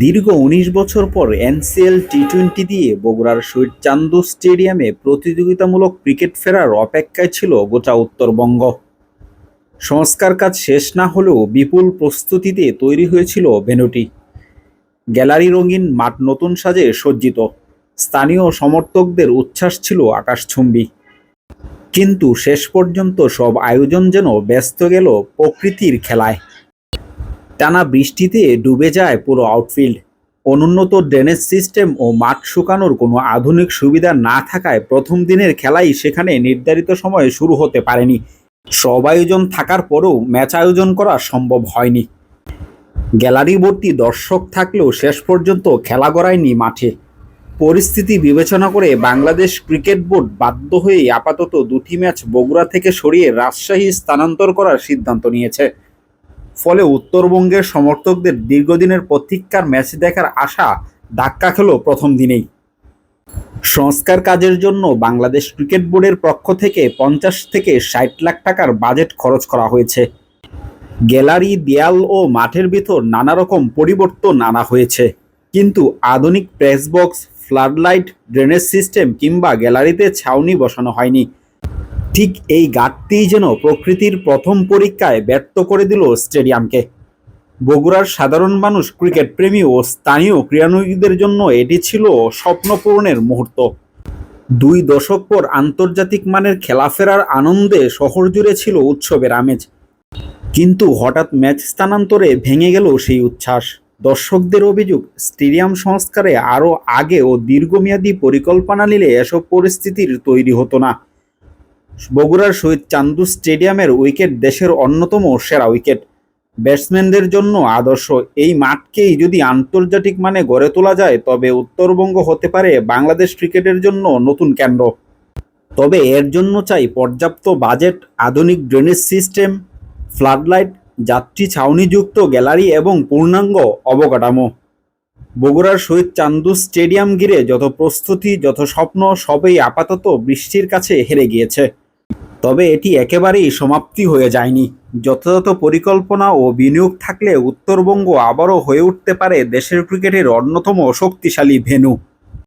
দীর্ঘ উনিশ বছর পর এনসিএল টি টোয়েন্টি দিয়ে বগুড়ার শহীদ চান্দু স্টেডিয়ামে প্রতিযোগিতামূলক ক্রিকেট ফেরার অপেক্ষায় ছিল গোটা উত্তরবঙ্গ। সংস্কার কাজ শেষ না হলেও বিপুল প্রস্তুতিতে তৈরি হয়েছিল ভেনুটি। গ্যালারি রঙিন মাঠ নতুন সাজে সজ্জিত। স্থানীয় সমর্থকদের উচ্ছ্বাস ছিল আকাশছুম্বী কিন্তু শেষ পর্যন্ত সব আয়োজন যেন ব্যস্ত গেল প্রকৃতির খেলায়। টানা বৃষ্টিতে ডুবে যায় পুরো আউটফিল্ড অনুন্নত ড্রেনেজ সিস্টেম ও মাঠ শুকানোর কোনো আধুনিক সুবিধা না থাকায় প্রথম দিনের খেলাই সেখানে নির্ধারিত সময়ে শুরু হতে পারেনি। সব আয়োজন থাকার পরেও ম্যাচ আয়োজন করা সম্ভব হয়নি। গ্যালারি ভর্তি দর্শক থাকলেও শেষ পর্যন্ত খেলা গড়ায়নি মাঠে। পরিস্থিতি বিবেচনা করে বাংলাদেশ ক্রিকেট বোর্ড বাধ্য হয়ে আপাতত দুটি ম্যাচ বগুড়া থেকে সরিয়ে রাজশাহী স্থানান্তর করার সিদ্ধান্ত নিয়েছে। ফলে উত্তরবঙ্গের সমর্থকদের দীর্ঘদিনের প্রতীক্ষার ম্যাচ দেখার আশা ধাক্কা খেল প্রথম দিনেই। সংস্কার কাজের জন্য বাংলাদেশ ক্রিকেট বোর্ডের পক্ষ থেকে পঞ্চাশ থেকে ষাট লাখ টাকার বাজেট খরচ করা হয়েছে। গ্যালারি, দেয়াল ও মাঠের ভিতর নানা রকম পরিবর্তন আনা হয়েছে। কিন্তু আধুনিক press box floodlight, drainage system কিংবা গ্যালারিতে ছাউনি বসানো হয়নি। ঠিক এই ঘাটতিই যেন প্রকৃতির প্রথম পরীক্ষায় ব্যর্থ করে দিল স্টেডিয়ামকে। বগুড়ার সাধারণ মানুষ ক্রিকেট প্রেমী ও স্থানীয় ক্রীড়ানবিদের জন্য এটি ছিল স্বপ্নপূরণের মুহূর্ত। দুই দশক পর আন্তর্জাতিক মানের খেলা ফেরার আনন্দে শহর জুড়ে ছিল উৎসবের আমেজ। কিন্তু হঠাৎ ম্যাচ স্থানান্তরে ভেঙে গেল সেই উচ্ছ্বাস। দর্শকদের অভিযোগ, স্টেডিয়াম সংস্কারে আরও আগে ও দীর্ঘমেয়াদী পরিকল্পনা নিলে এসব পরিস্থিতির তৈরি হতো না। বগুড়ার শহীদ চান্দু স্টেডিয়ামের উইকেট দেশের অন্যতম সেরা উইকেট। ব্যাটসম্যানদের জন্য আদর্শ, এই মাঠকেই যদি আন্তর্জাতিক মানে গড়ে তোলা যায়, তবে উত্তরবঙ্গ হতে পারে বাংলাদেশ ক্রিকেটের জন্য নতুন কেন্দ্র। তবে এর জন্য চাই পর্যাপ্ত বাজেট, আধুনিক ড্রেনেজ সিস্টেম, ফ্লাডলাইট, যাত্রী ছাউনিযুক্ত গ্যালারি এবং পূর্ণাঙ্গ অবকাঠামো। বগুড়ার শহীদ চান্দু স্টেডিয়াম ঘিরে যত প্রস্তুতি, যত স্বপ্ন, সবই আপাতত বৃষ্টির কাছে হেরে গিয়েছে। তবে এটি একেবারেই সমাপ্তি হয়ে যায়নি। যথাযথ পরিকল্পনা ও বিনিয়োগ থাকলে উত্তরবঙ্গ আবারও হয়ে উঠতে পারে দেশের ক্রিকেটের অন্যতম শক্তিশালী ভেন্যু।